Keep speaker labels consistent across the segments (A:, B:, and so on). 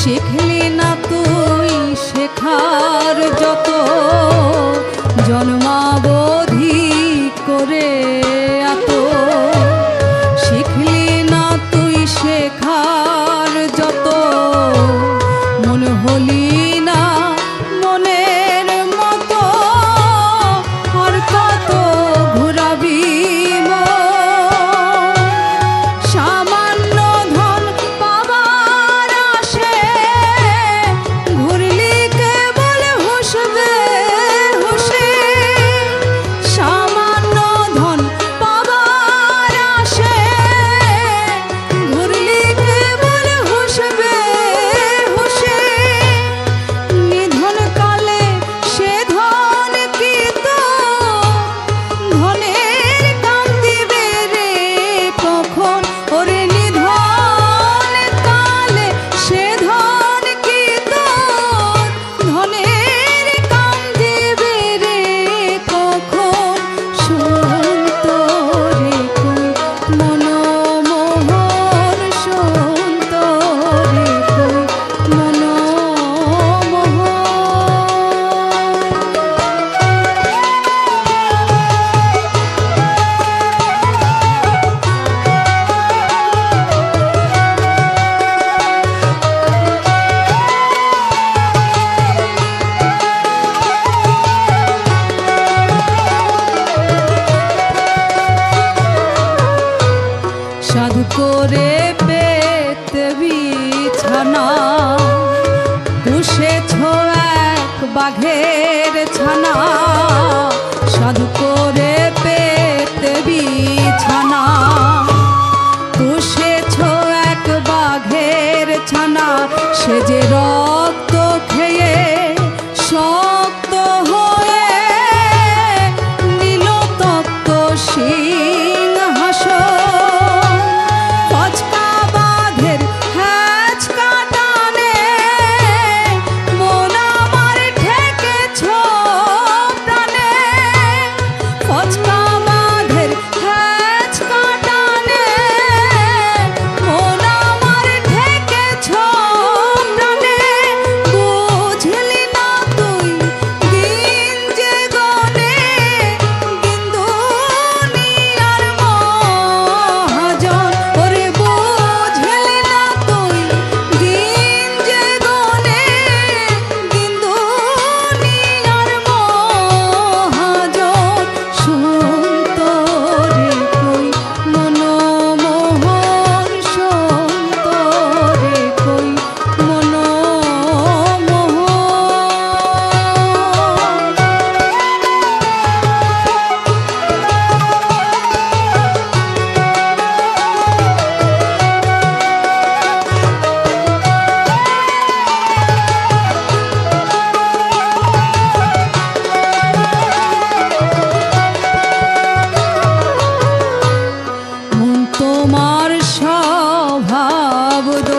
A: শিখলি না তুই শেখার যত। জন্মাবো সাধনা পুষেছ এক বাঘের ছানা। সাধু করে পেতে বিছানা। পুষেছ এক বাঘের ছানা। সে যে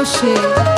A: Rocher.